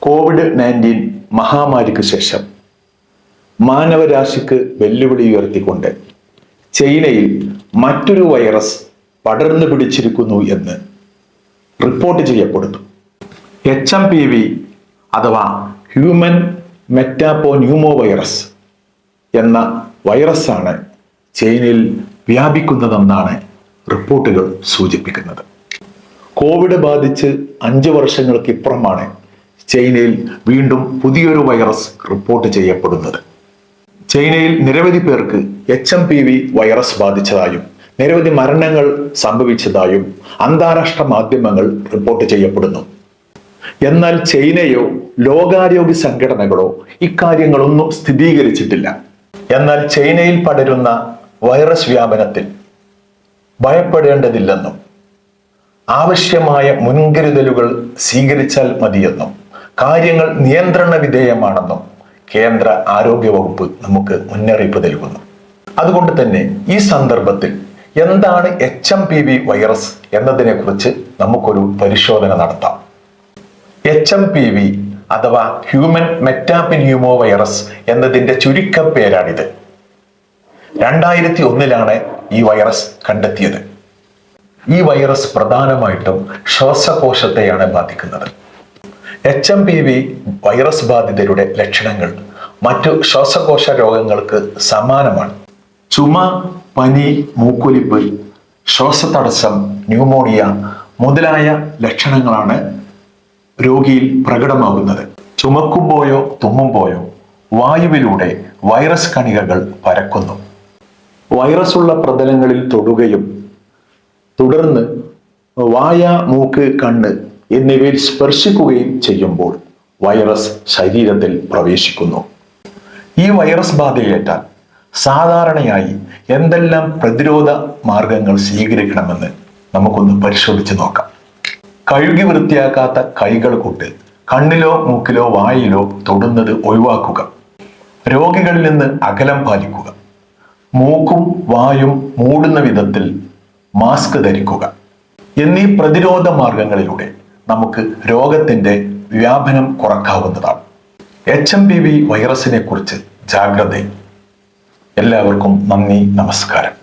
Covid nineteen മഹാമാരിക്ക് ശേഷം മാനവരാശിക്ക് വെല്ലുവിളി ഉയർത്തിക്കൊണ്ട് ചൈനയിൽ മറ്റൊരു വൈറസ് പടർന്നു പിടിച്ചിരിക്കുന്നു എന്ന് റിപ്പോർട്ട് ചെയ്യപ്പെടുന്നു. എച്ച് എം പി വി അഥവാ ഹ്യൂമൻ മെറ്റാപ്പോ ന്യൂമോ വൈറസ് എന്ന വൈറസാണ് ചൈനയിൽ വ്യാപിക്കുന്നതെന്നാണ് റിപ്പോർട്ടുകൾ സൂചിപ്പിക്കുന്നത്. കോവിഡ് ബാധിച്ച് അഞ്ച് വർഷങ്ങൾക്ക് ഇപ്പുറമാണ് ചൈനയിൽ വീണ്ടും പുതിയൊരു വൈറസ് റിപ്പോർട്ട് ചെയ്യപ്പെടുന്നത്. ചൈനയിൽ നിരവധി പേർക്ക് H M P V virus ബാധിച്ചതായും നിരവധി മരണങ്ങൾ സംഭവിച്ചതായും അന്താരാഷ്ട്ര മാധ്യമങ്ങൾ റിപ്പോർട്ട് ചെയ്യപ്പെടുന്നു. എന്നാൽ ചൈനയോ ലോകാരോഗ്യ സംഘടനകളോ ഇക്കാര്യങ്ങളൊന്നും സ്ഥിരീകരിച്ചിട്ടില്ല. എന്നാൽ ചൈനയിൽ പടരുന്ന വൈറസ് വ്യാപനത്തിൽ ഭയപ്പെടേണ്ടതില്ലെന്നും ആവശ്യമായ മുൻകരുതലുകൾ സ്വീകരിച്ചാൽ മതിയെന്നും കാര്യങ്ങൾ നിയന്ത്രണ വിധേയമാണെന്നും കേന്ദ്ര ആരോഗ്യ വകുപ്പ് നമുക്ക് മുന്നറിയിപ്പ് നൽകുന്നു. അതുകൊണ്ട് തന്നെ ഈ സന്ദർഭത്തിൽ എന്താണ് H M P V virus എന്നതിനെ കുറിച്ച് നമുക്കൊരു പരിശോധന നടത്താം. എച്ച് എം പി വി അഥവാ ഹ്യൂമൻ മെറ്റാപിന്യൂമോ വൈറസ് എന്നതിന്റെ ചുരുക്കപ്പേരാണിത്. രണ്ടായിരത്തി ഒന്നിലാണ് ഈ വൈറസ് കണ്ടെത്തിയത്. ഈ വൈറസ് പ്രധാനമായിട്ടും ശ്വാസകോശത്തെയാണ് ബാധിക്കുന്നത്. H M P V virus ബാധിതരുടെ ലക്ഷണങ്ങൾ മറ്റു ശ്വാസകോശ രോഗങ്ങൾക്ക് സമാനമാണ്. ചുമ പനി മൂക്കൊലിപ്പ് ശ്വാസതടസ്സം ന്യൂമോണിയ മുതലായ ലക്ഷണങ്ങളാണ് രോഗിയിൽ പ്രകടമാകുന്നത്. ചുമക്കുമ്പോയോ തുമ്മുമ്പോയോ വായുവിലൂടെ വൈറസ് കണികകൾ പരക്കുന്നു. വൈറസ് ഉള്ള പ്രതലങ്ങളിൽ തൊടുകയും തുടർന്ന് വായ മൂക്ക് കണ്ണ് എന്നിവയിൽ സ്പർശിക്കുകയും ചെയ്യുമ്പോൾ വൈറസ് ശരീരത്തിൽ പ്രവേശിക്കുന്നു. ഈ വൈറസ് ബാധയേറ്റാൽ സാധാരണയായി എന്തെല്ലാം പ്രതിരോധ മാർഗങ്ങൾ സ്വീകരിക്കണമെന്ന് നമുക്കൊന്ന് പരിശോധിച്ച് നോക്കാം. കഴുകി വൃത്തിയാക്കാത്ത കൈകൾ കൊണ്ട് കണ്ണിലോ മൂക്കിലോ വായിലോ തൊടുന്നത് ഒഴിവാക്കുക. രോഗികളിൽ നിന്ന് അകലം പാലിക്കുക. മൂക്കും വായും മൂടുന്ന വിധത്തിൽ മാസ്ക് ധരിക്കുക. എന്നീ പ്രതിരോധ മാർഗങ്ങളിലൂടെ നമുക്ക് രോഗത്തിന്റെ വ്യാപനം കുറക്കാവുന്നതാണ്. എച്ച് എം പി വി വൈറസിനെ കുറിച്ച് ജാഗ്രത എല്ലാവർക്കും നന്ദി നമസ്കാരം.